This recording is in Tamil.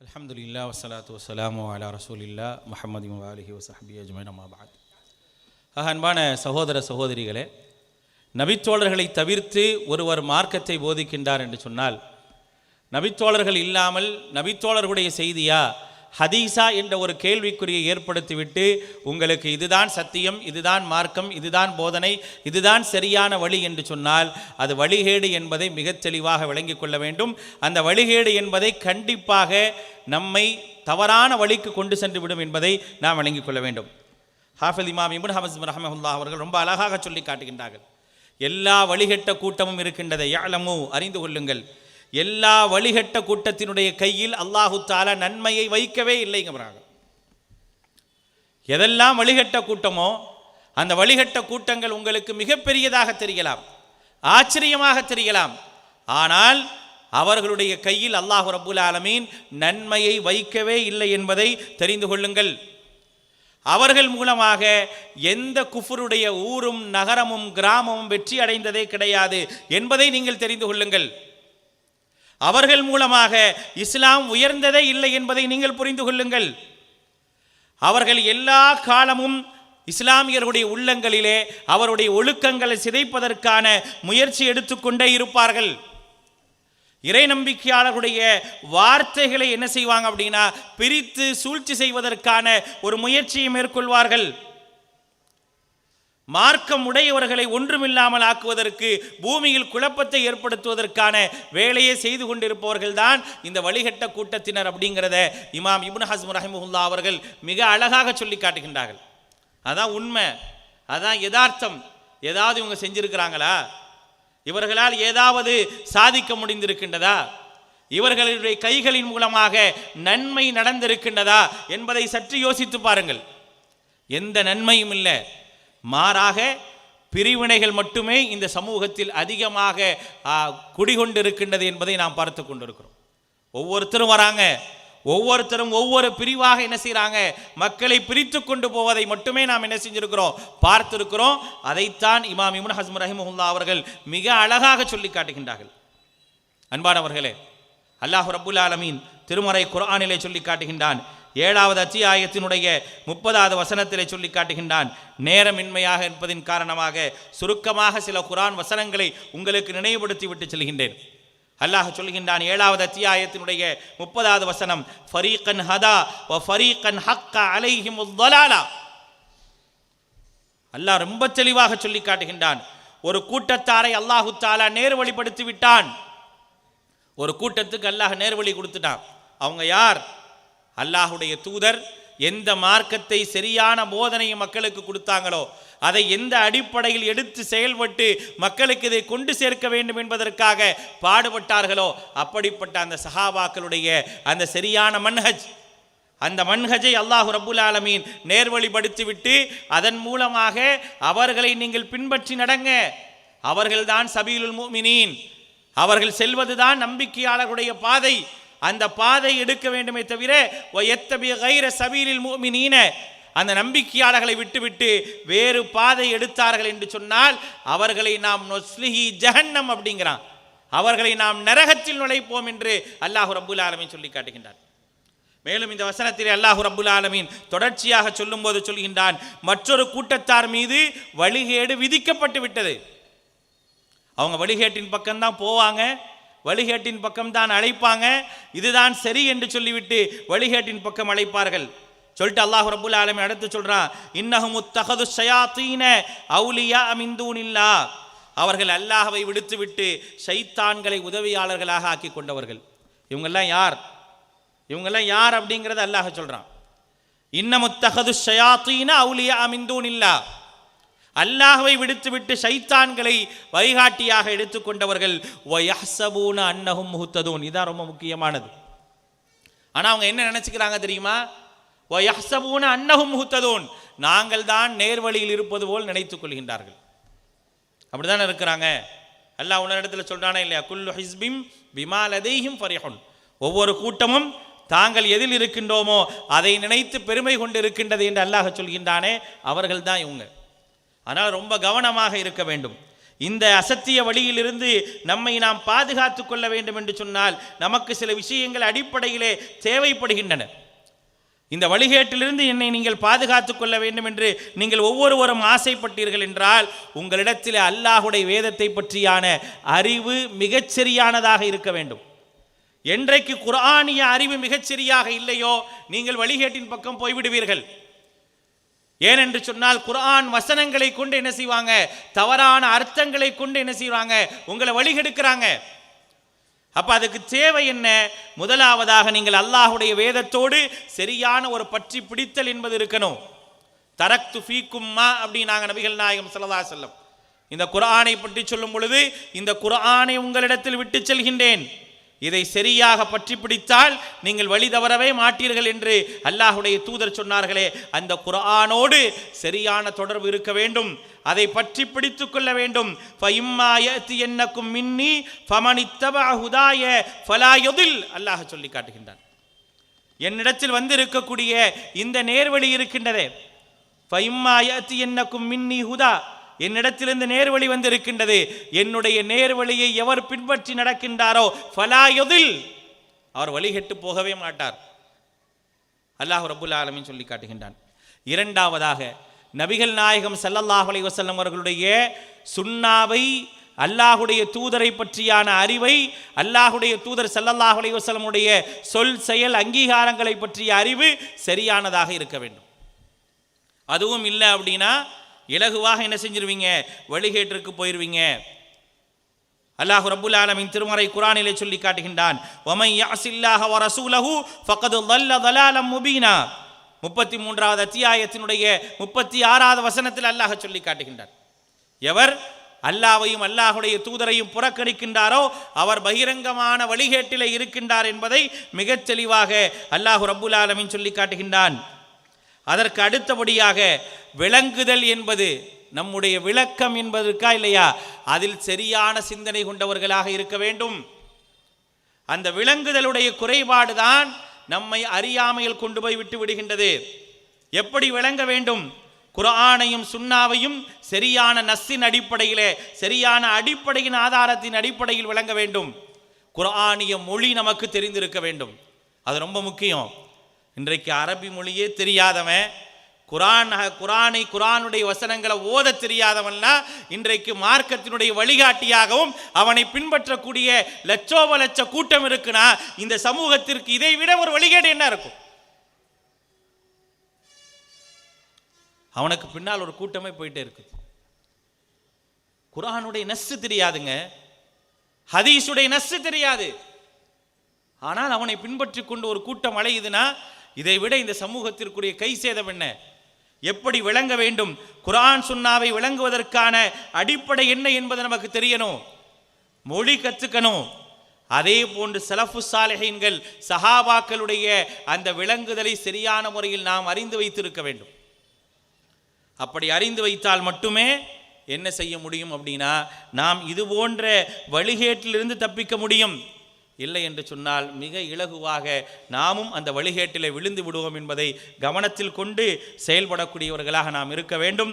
அல்ஹம்துலில்லா வஸ்ஸலாத்து வஸ்ஸலாமு அலா ரசூலில்லா முஹம்மதி வாலிஹி வசஹபி அஜ்மைன் அம்மாபாத் ஆக அன்பான சகோதர சகோதரிகளே நபித்தோழர்களை தவிர்த்து ஒருவர் மார்க்கத்தை போதிக்கின்றார் என்று சொன்னால் நபித்தோழர்கள் இல்லாமல் நபித்தோழர்களுடைய செய்தியா ஹதீஸா என்ற ஒரு கேள்விக்குறியை ஏற்படுத்திவிட்டு உங்களுக்கு இதுதான் சத்தியம் இதுதான் மார்க்கம் இதுதான் போதனை இதுதான் சரியான வழி என்று சொன்னால் அது வழிகேடு என்பதை மிகத் தெளிவாக விளங்கிக் கொள்ள வேண்டும். அந்த வழிகேடு என்பதை கண்டிப்பாக நம்மை தவறான வழிக்கு கொண்டு சென்று விடும் என்பதை நாம் விளங்கிக் கொள்ள வேண்டும். ஹாஃபில் இமாம் இபுன் ஹமஸ் ரஹமஹுல்லா அவர்கள் ரொம்ப அழகாக சொல்லி காட்டுகின்றார்கள். எல்லா வழிகட்ட கூட்டமும் இருக்கின்றதை யாழமோ அறிந்து கொள்ளுங்கள். எல்லா வழிகட்ட கூட்டத்தினுடைய கையில் அல்லாஹு தாலா நன்மையை வைக்கவே இல்லைங்கிறாங்க எதெல்லாம் வழிகட்ட கூட்டமோ அந்த வழிகட்ட கூட்டங்கள் உங்களுக்கு மிகப்பெரியதாக தெரியலாம். ஆச்சரியமாக தெரியலாம். ஆனால் அவர்களுடைய கையில் அல்லாஹு ரபுல் ஆலமீன் நன்மையை வைக்கவே இல்லை என்பதை தெரிந்து கொள்ளுங்கள். அவர்கள் மூலமாக எந்த குஃபருடைய ஊரும் நகரமும் கிராமமும் வெற்றி அடைந்ததே கிடையாது என்பதை நீங்கள் தெரிந்து கொள்ளுங்கள். அவர்கள் மூலமாக இஸ்லாம் உயர்ந்ததே இல்லை என்பதை நீங்கள் புரிந்து கொள்ளுங்கள். அவர்கள் எல்லா காலமும் இஸ்லாமியர்களுடைய உள்ளங்களிலே அவருடைய ஒழுக்கங்களை சிதைப்பதற்கான முயற்சி எடுத்துக்கொண்டே இருப்பார்கள். இறை நம்பிக்கையாளர்களுடைய வார்த்தைகளை என்ன செய்வாங்க அப்படின்னா பிரித்து சூழ்ச்சி செய்வதற்கான ஒரு முயற்சியை மேற்கொள்வார்கள். மார்க்கம் உடையவர்களை ஒன்றுமில்லாமல் ஆக்குவதற்கு பூமியில் குழப்பத்தை ஏற்படுத்துவதற்கான வேலையை செய்து கொண்டிருப்பவர்கள் தான் இந்த வழிகட்ட கூட்டத்தினர் அப்படிங்கிறத இமாம் இபுன் ஹஸ்மு ரஹிமுல்லா அவர்கள் மிக அழகாக சொல்லி காட்டுகின்றார்கள். அதான் உண்மை. அதான் யதார்த்தம். ஏதாவது இவங்க செஞ்சிருக்கிறாங்களா? இவர்களால் ஏதாவது சாதிக்க முடிந்திருக்கின்றதா? இவர்களுடைய கைகளின் மூலமாக நன்மை நடந்திருக்கின்றதா என்பதை சற்று யோசித்து பாருங்கள். எந்த நன்மையும் இல்லை. மாறாக பிரிவினைகள் மட்டுமே இந்த சமூகத்தில் அதிகமாக குடிகொண்டிருக்கின்றது என்பதை நாம் பார்த்து கொண்டிருக்கிறோம். ஒவ்வொருத்தரும் வராங்க. ஒவ்வொருத்தரும் ஒவ்வொரு பிரிவாக என்ன செய்கிறாங்க மக்களை பிரித்து கொண்டு போவதை மட்டுமே நாம் என்ன செஞ்சிருக்கிறோம்? பார்த்திருக்கிறோம். அதைத்தான் இமாம் இமுன் ஹஸ்ம் ரஹிமுல்லா அவர்கள் மிக அழகாக சொல்லி காட்டுகின்றார்கள். அன்பானவர்களே அல்லாஹ் ரபுல் ஆலமீன் திருமறை குரானிலே சொல்லி காட்டுகின்றான் ஏழாவது அத்தியாயத்தினுடைய முப்பதாவது வசனத்திலே சொல்லி காட்டுகின்றான். நேரமின்மையாக இருப்பதின் காரணமாக சுருக்கமாக சில குரான் வசனங்களை உங்களுக்கு நினைவுபடுத்தி விட்டு செல்கின்றேன். அல்லாஹ் சொல்கின்றான் ஏழாவது அத்தியாயத்தினுடைய முப்பதாவது வசனம் ஃபரீகன் ஹதா வ ஃபரீகன் ஹக்க அலைஹிம் உத்தலாலா. அல்லாஹ் ரொம்ப தெளிவாக சொல்லி காட்டுகின்றான் ஒரு கூட்டத்தாரை அல்லாஹு தாலா நேர்வழிப்படுத்தி விட்டான். ஒரு கூட்டத்துக்கு அல்லாஹ் நேர்வழி கொடுத்துட்டான். அவங்க யார்? அல்லாஹுடைய தூதர் எந்த மார்க்கத்தை சரியான போதனையை மக்களுக்கு கொடுத்தாங்களோ அதை எந்த அடிப்படையில் எடுத்து செயல்பட்டு மக்களுக்கு இதை கொண்டு சேர்க்க வேண்டும் என்பதற்காக பாடுபட்டார்களோ அப்படிப்பட்ட அந்த சஹாபாக்களுடைய அந்த சரியான மன்ஹஜ் அந்த மன்ஹஜை அல்லாஹு ரபுல் ஆலமீன் நேர்வழிப்படுத்திவிட்டு அதன் மூலமாக அவர்களை நீங்கள் பின்பற்றி நடங்க. அவர்கள்தான் சபீலுல் மூமினீன் அவர்கள் செல்வதுதான் நம்பிக்கையாளர்களுடைய பாதை. அந்த பாதை எடுக்க வேண்டுமே தவிர எத்தபிய கைர சபீலில் முஃமினீன அந்த நம்பிக்கையாளர்களை விட்டுவிட்டு வேறு பாதை எடுத்தார்கள் என்று சொன்னால் அவர்களை நாம் நொஸ்லிஹி ஜஹன்னம் அப்படிங்கிறான். அவர்களை நாம் நரகத்தில் நுழைப்போம் என்று அல்லாஹு ரபுல் ஆலமின் சொல்லி காட்டுகின்றார் மேலும் இந்த வசனத்திலே அல்லாஹு ரபுல் ஆலமீன் தொடர்ச்சியாக சொல்லும்போது சொல்கின்றான் மற்றொரு கூட்டத்தார் மீது வழிகேடு விதிக்கப்பட்டு விட்டது. அவங்க வழிகேட்டின் பக்கம்தான் போவாங்க வழிகேட்டின் பக்கம்தான் அழைப்பாங்க. இதுதான் சரி என்று சொல்லிவிட்டு வழிகேட்டின் பக்கம் அழைப்பார்கள். சொல்லிட்டு அல்லாஹ் ரபுல் ஆலமி அடுத்து சொல்கிறான் இன்னஹும் முத்தகது ஷயாத்தீன அவுலியா அமிந்தூனில்லா அவர்கள் அல்லாஹவை விடுத்துவிட்டு சைத்தான்களை உதவியாளர்களாக ஆக்கி கொண்டவர்கள். இவங்கெல்லாம் யார்? இவங்கெல்லாம் யார் அப்படிங்கிறத அல்லாஹ் சொல்கிறான் இன்னமுத்தகது ஷயாத்தீன அவுலியா அமிந்தூனில்லா அல்லாஹ்வை விடுத்துவிட்டு சைத்தான்களை வழிகாட்டியாக எடுத்துக்கொண்டவர்கள் வயஹ்சபூன அன்னஹும் முஹ்ததூன் இதான் ரொம்ப முக்கியமானது. ஆனால் அவங்க என்ன நினச்சிக்கிறாங்க தெரியுமா? வயஹ்சபூன அன்னஹும் முஹ்ததூன் நாங்கள் தான் நேர்வழியில் இருப்பது போல் நினைத்துக் கொள்கின்றார்கள். அப்படிதானே இருக்கிறாங்க? அல்லாஹ் உன்ன இடத்துல சொல்கிறானே இல்லையா? குல்லு ஹிஸ்பிம் பிமாலதையும் ஃபரிஹுன். ஒவ்வொரு கூட்டமும் தாங்கள் எதில் இருக்கின்றோமோ அதை நினைத்து பெருமை கொண்டு இருக்கின்றது என்று அல்லாஹ் சொல்கின்றானே அவர்கள் தான் இவங்க. ஆனால் ரொம்ப கவனமாக இருக்க வேண்டும். இந்த அசத்திய வழியிலிருந்து நம்மை நாம் பாதுகாத்து கொள்ள வேண்டும் என்று சொன்னால் நமக்கு சில விஷயங்கள் அடிப்படையிலே தேவைப்படுகின்றன. இந்த வழிகேட்டிலிருந்து என்னை நீங்கள் பாதுகாத்து கொள்ள வேண்டும் என்று நீங்கள் ஒவ்வொருவரும் ஆசைப்பட்டீர்கள் என்றால் உங்களிடத்தில் அல்லாஹுடைய வேதத்தை பற்றியான அறிவு மிகச்சரியானதாக இருக்க வேண்டும். என்றைக்கு குரானிய அறிவு மிகச்சரியாக இல்லையோ நீங்கள் வழிகேட்டின் பக்கம் போய்விடுவீர்கள். ஏனென்று சொன்னால் குரான் வசனங்களை கொண்டு என்ன செய்வாங்க? தவறான அர்த்தங்களை கொண்டு என்ன செய்வாங்க? உங்களை வழிகெடுக்கிறாங்க. அப்ப அதுக்கு தேவை என்ன? முதலாவதாக நீங்கள் அல்லாஹுடைய வேதத்தோடு சரியான ஒரு பற்றி பிடித்தல் என்பது இருக்கணும். தரக்து ஃபீக்கும்மா அப்படின்னாங்க நபிகள் நாயகம் ஸல்லல்லாஹு செல்லம் இந்த குரானை பற்றி சொல்லும் பொழுது இந்த குரானை உங்களிடத்தில் விட்டு செல்கின்றேன். இதை சரியாக பற்றி பிடித்தால் நீங்கள் வழி தவறவே மாட்டீர்கள் என்று அல்லாஹுடைய தூதர் சொன்னார்களே. அந்த குரானோடு சரியான தொடர்பு இருக்க வேண்டும். அதை பற்றி பிடித்துக் கொள்ள வேண்டும். ஃபஇம்மா மின்னி ஃபமனித்தபஅ ஹுதாய அல்லாஹ் சொல்லி காட்டுகின்றான். என்னிடத்தில் வந்து இருக்கக்கூடிய இந்த நேர்வழி இருக்கின்றதே. ஃபஇம்மா யஅத்தியன்னக்கும் மின்னி ஹுதா. என்னிடத்திலிருந்து நேர்வழி வந்து இருக்கின்றது என்னுடைய நேர்வழியை எவர் பின்பற்றி நடக்கின்றாரோ ஃபலாயுதில் அவர் வழிகெட்டு போகவே மாட்டார். அல்லாஹ் ரபுல் ஆலமின் சொல்லி காட்டுகின்றான். இரண்டாவதாக நபிகள் நாயகம் சல்லல்லாஹ் அலி வசல்லம் அவர்களுடைய சுண்ணாவை அல்லாஹுடைய தூதரை பற்றியான அறிவை அல்லாஹுடைய தூதர் சல்லல்லாஹ் அலி வசலமுடைய சொல் செயல் அங்கீகாரங்களை பற்றிய அறிவு சரியானதாக இருக்க வேண்டும். அதுவும் இல்லை அப்படின்னா இலகுவாக என்ன செஞ்சிருவீங்க? வழிகேட்டிற்கு போயிடுவீங்க அல்லாஹ் ரபுல் ஆலமின் திருமறை குரானிலே சொல்லி காட்டுகின்றான். ஒமை யாசில்லாஹ வரசூலஹு ஃபக்கது லல்ல தலாலம் முபீனா. முப்பத்தி மூன்றாவது அத்தியாயத்தினுடைய முப்பத்தி ஆறாவது வசனத்தில் அல்லாஹ் சொல்லி காட்டுகின்றான். எவர் அல்லாவையும் அல்லாஹுடைய தூதரையும் புறக்கணிக்கின்றாரோ அவர் பகிரங்கமான வழிகேட்டிலே இருக்கின்றார் என்பதை மிகச் தெளிவாக அல்லாஹு ரபுல் ஆலமின் சொல்லி காட்டுகின்றான். அதற்கு அடுத்தபடியாக விளங்குதல் என்பது நம்முடைய விளக்கம் என்பதற்கா இல்லையா? அதில் சரியான சிந்தனை கொண்டவர்களாக இருக்க வேண்டும். அந்த விளங்குதலுடைய குறைபாடுதான் நம்மை அறியாமையில் கொண்டு போய் விட்டு விடுகின்றது. எப்படி விளங்க வேண்டும்? குர்ஆனையும் சுண்ணாவையும் சரியான நஸ்ஸின் அடிப்படையிலே சரியான அடிப்படையின் ஆதாரத்தின் அடிப்படையில் விளங்க வேண்டும். குர்ஆனிய மொழி நமக்கு தெரிந்திருக்க வேண்டும். அது ரொம்ப முக்கியம். இன்றைக்கு அரபி மொழியே தெரியாதவன் குரான் குரானை குரானுடைய வசனங்களை ஓத தெரியாதவன்னா இன்றைக்கு மார்க்கத்தினுடைய வழிகாட்டியாகவும் அவனை பின்பற்றக்கூடிய லட்சோப லட்ச கூட்டம் இருக்குன்னா இந்த சமூகத்திற்கு இதை விட ஒரு வழிகேடு என்ன இருக்கும்? அவனுக்கு பின்னால் ஒரு கூட்டமே போயிட்டே இருக்குது குரானுடைய நஸ்ஸு தெரியாதுங்க. ஹதீஸுடைய நஸ்ஸு தெரியாது. ஆனால் அவனை பின்பற்றி கொண்டு ஒரு கூட்டம் அலையுதுன்னா இதை விட இந்த சமூகத்திற்குரிய கை சேதம் என்ன? எப்படி விளங்க வேண்டும்? குரான் சுன்னாவை விளங்குவதற்கான அடிப்படை என்ன என்பது நமக்கு தெரியணும். மொழி கற்றுக்கணும் அதே போன்று சலஃபு சாலைகள் சஹாபாக்களுடைய அந்த விளங்குதலை சரியான முறையில் நாம் அறிந்து வைத்திருக்க வேண்டும். அப்படி அறிந்து வைத்தால் மட்டுமே என்ன செய்ய முடியும் அப்படின்னா நாம் இது போன்ற வழிகேட்டிலிருந்து தப்பிக்க முடியும். இல்லை என்று சொன்னால் மிக இலகுவாக நாமும் அந்த வழிகேட்டிலே விழுந்து விடுவோம் என்பதை கவனத்தில் கொண்டு செயல்படக்கூடியவர்களாக நாம் இருக்க வேண்டும்.